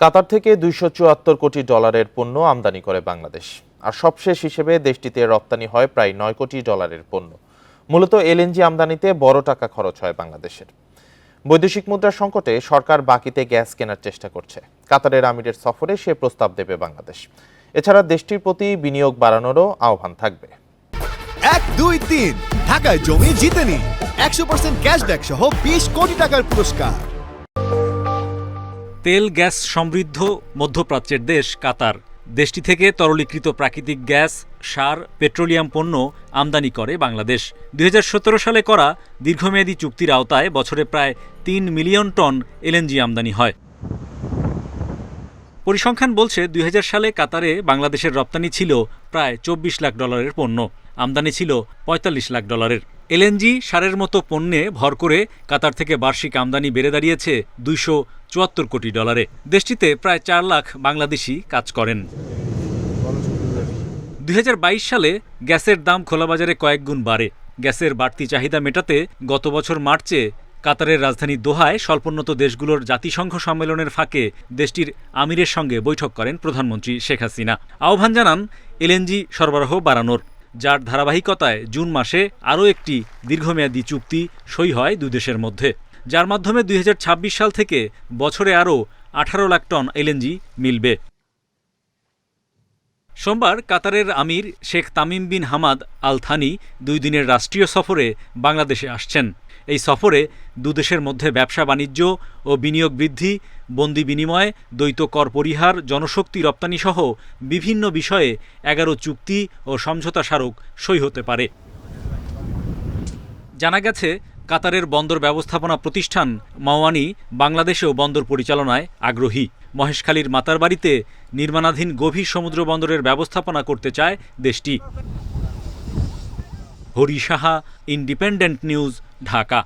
কাতার থেকে দুইশো চুয়াত্তর কোটি ডলারের পণ্য আমদানি করে বাংলাদেশ। আর সবশেষ হিসেবে দেশটিতে রপ্তানি হয় প্রায় নয় কোটি ডলারের পণ্য। মূলত এলএনজি আমদানিতে বড় টাকা খরচ হয় বাংলাদেশের। বৈদেশিক মুদ্রা সংকটে সরকার বাকিতে গ্যাস কেনার চেষ্টা করছে। কাতারের আমিরের সফরে সে প্রস্তাব দেবে বাংলাদেশ। এছাড়া দেশটির প্রতি বিনিয়োগ বাড়ানোরও আহ্বান থাকবে। এক, দুই, তিন। ঢাকায় জমি জিতে নিন একশো পার্সেন্ট ক্যাশব্যাক সহ বিশ কোটি টাকার পুরস্কার। তেল, গ্যাস সমৃদ্ধ মধ্যপ্রাচ্যের দেশ কাতার। দেশটি থেকে তরলীকৃত প্রাকৃতিক গ্যাস, সার, পেট্রোলিয়াম পণ্য আমদানি করে বাংলাদেশ। দুই হাজার সতেরো সালে করা দীর্ঘমেয়াদী চুক্তির আওতায় বছরে প্রায় তিন মিলিয়ন টন এলএনজি আমদানি হয়। পরিসংখ্যান বলছে, দুই হাজার সালে কাতারে বাংলাদেশের রপ্তানি ছিল প্রায় চব্বিশ লাখ ডলারের পণ্য। আমদানি ছিল পঁয়তাল্লিশ লাখ ডলারের। এলএনজি সারের মতো পণ্যে ভর করে কাতার থেকে বার্ষিক আমদানি বেড়ে দাঁড়িয়েছে দুইশো চুয়াত্তর কোটি ডলারে। দেশটিতে প্রায় চার লাখ বাংলাদেশি কাজ করেন। দু হাজার বাইশ সালে গ্যাসের দাম খোলাবাজারে কয়েক গুণ বাড়ে। গ্যাসের বাড়তি চাহিদা মেটাতে গত বছর মার্চে কাতারের রাজধানী দোহায় স্বল্পোন্নত দেশগুলোর জাতিসংঘ সম্মেলনের ফাঁকে দেশটির আমিরের সঙ্গে বৈঠক করেন প্রধানমন্ত্রী শেখ হাসিনা। আহ্বান জানান, এলএনজি সরবরাহ বাড়ানোর। যার ধারাবাহিকতায় জুন মাসে আরও একটি দীর্ঘমেয়াদী চুক্তি সই হয় দুই দেশের মধ্যে, যার মাধ্যমে দুই হাজার ছাব্বিশ সাল থেকে বছরে আরও আঠারো লাখ টন এলএনজি মিলবে। সোমবার কাতারের আমির Sheikh Tamim bin Hamad Al Thani দুই দিনের রাষ্ট্রীয় সফরে বাংলাদেশে আসছেন। এই সফরে দুদেশের মধ্যে ব্যবসা বাণিজ্য ও বিনিয়োগ বৃদ্ধি, বন্দি বিনিময়, দ্বৈত কর পরিহার, জনশক্তি রপ্তানিসহ বিভিন্ন বিষয়ে এগারো চুক্তি ও সমঝোতা স্মারক সই হতে পারে। জানা গেছে কাতারের বন্দর ব্যবস্থাপনা প্রতিষ্ঠান মাওয়ানি বাংলাদেশেও বন্দর পরিচালনায় আগ্রহী। মহেশখালীর মাতার বাড়িতে নির্মাণাধীন গভীর সমুদ্র বন্দরের ব্যবস্থাপনা করতে চায় দেশটি। Hari Saha, Independent News, Dhaka.